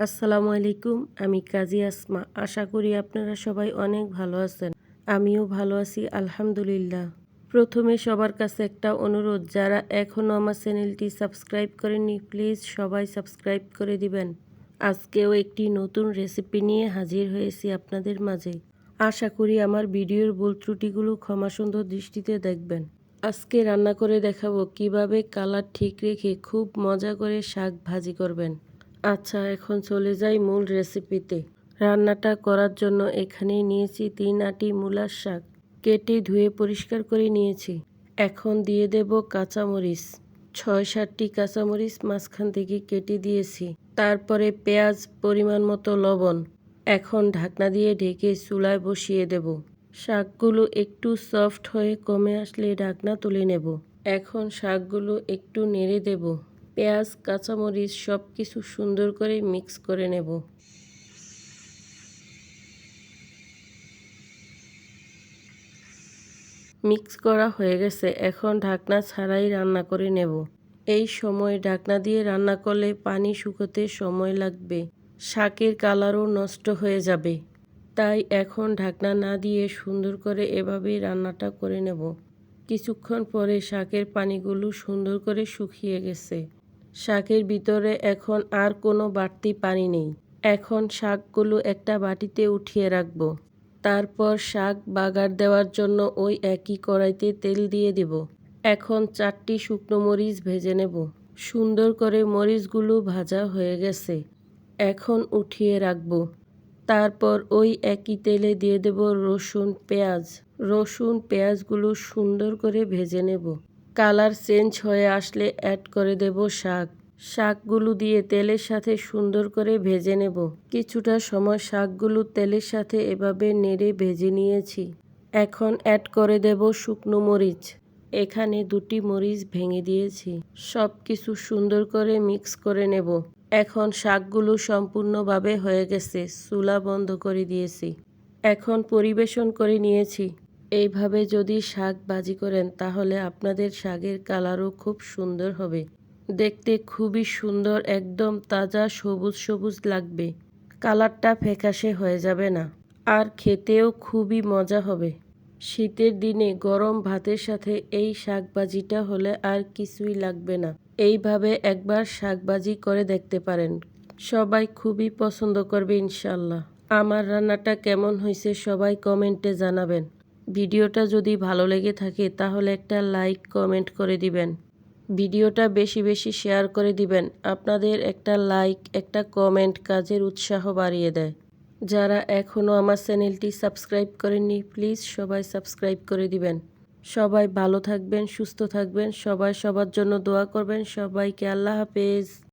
আসসালামু আলাইকুম, আমি কাজী আসমা। আশা করি আপনারা সবাই অনেক ভালো আছেন। আমিও ভালো আছি, আলহামদুলিল্লাহ। প্রথমে সবার কাছে একটা অনুরোধ, যারা এখনও আমার চ্যানেলটি সাবস্ক্রাইব করেননি, প্লিজ সবাই সাবস্ক্রাইব করে দিবেন। আজকেও একটি নতুন রেসিপি নিয়ে হাজির হয়েছি আপনাদের মাঝে। আশা করি আমার ভিডিওর ভুল ত্রুটিগুলো ক্ষমা সুন্দর দৃষ্টিতে দেখবেন। আজকে রান্না করে দেখাবো কীভাবে কালার ঠিক রেখে খুব মজা করে শাক ভাজি করবেন। আচ্ছা এখন চলে যাই মূল রেসিপিতে রান্নাটা করার জন্য এখানে নিয়েছি তিন আটি মূলার শাক। কেটে ধুয়ে পরিষ্কার করে নিয়েছি। এখন দিয়ে দেব কাঁচামরিচ। ছয়, সাতটি কাঁচামরিচ মাঝখান থেকে কেটে দিয়েছি। তারপরে পেঁয়াজ, পরিমাণ মতো লবণ। এখন ঢাকনা দিয়ে ঢেকে চুলায় বসিয়ে দেব। শাকগুলো একটু সফট হয়ে কমে আসলে ঢাকনা তুলে নেব। এখন শাকগুলো একটু নেড়ে দেব। পেঁয়াজ, কাঁচামরিচ সব কিছু সুন্দর করে মিক্স করে নেব। মিক্স করা হয়ে গেছে। এখন ঢাকনা ছাড়াই রান্না করে নেব। এই সময় ঢাকনা দিয়ে রান্না করলে পানি শুকোতে সময় লাগবে। শাকের কালারও নষ্ট হয়ে যাবে। তাই এখন ঢাকনা না দিয়ে সুন্দর করে এভাবেই রান্নাটা করে নেব। কিছুক্ষণ পরে শাকের পানিগুলো সুন্দর করে শুকিয়ে গেছে। শাকের ভিতরে এখন আর কোনো বাড়তি পানি নেই। এখন শাকগুলো একটা বাটিতে উঠিয়ে রাখব। তারপর শাক বাগার দেওয়ার জন্য ওই একই কড়াইতে তেল দিয়ে দেব। এখন চারটি শুকনো মরিচ ভেজে নেব। সুন্দর করে মরিচগুলো ভাজা হয়ে গেছে। এখন উঠিয়ে রাখব। তারপর ওই একই তেলে দিয়ে দেব রসুন পেঁয়াজ। রসুন পেঁয়াজগুলো সুন্দর করে ভেজে নেব। কালার চেঞ্জ হয়ে আসলে অ্যাড করে দেব শাক। শাকগুলো দিয়ে তেলের সাথে সুন্দর করে ভেজে নেব। কিছুটা সময় শাকগুলো তেলের সাথে এভাবে নেড়ে ভেজে নিয়েছি। এখন অ্যাড করে দেব শুকনো মরিচ। এখানে দুটি মরিচ ভেঙে দিয়েছি। সব কিছু সুন্দর করে মিক্স করে নেব। এখন শাকগুলো সম্পূর্ণভাবে হয়ে গেছে। চুলা বন্ধ করে দিয়েছি। এখন পরিবেশন করে নিয়েছি। এইভাবে যদি শাক ভাজি করেন, তাহলে আপনাদের শাকের কালারও খুব সুন্দর হবে। দেখতে খুবই সুন্দর, একদম তাজা, সবুজ সবুজ লাগবে। কালারটা ফ্যাকাশে হয়ে যাবে না। আর খেতেও খুবই মজা হবে। শীতের দিনে গরম ভাতের সাথে এই শাকবাজিটা হলে আর কিছুই লাগবে না। এইভাবে একবার শাকবাজি করে দেখতে পারেন। সবাই খুবই পছন্দ করবে ইনশাল্লাহ আমার রান্নাটা কেমন হয়েছে সবাই কমেন্টে জানাবেন। ভিডিওটা যদি ভালো লেগে থাকে, তাহলে একটা লাইক, কমেন্ট করে দিবেন। ভিডিওটা বেশি বেশি শেয়ার করে দিবেন। আপনাদের একটা লাইক, একটা কমেন্ট কাজের উৎসাহ বাড়িয়ে দেয়। যারা এখনও আমার চ্যানেলটি সাবস্ক্রাইব করেননি, প্লিজ সবাই সাবস্ক্রাইব করে দিবেন। সবাই ভালো থাকবেন, সুস্থ থাকবেন, সবাই সবার জন্য দোয়া করবেন। সবাইকে আল্লাহ হাফেজ।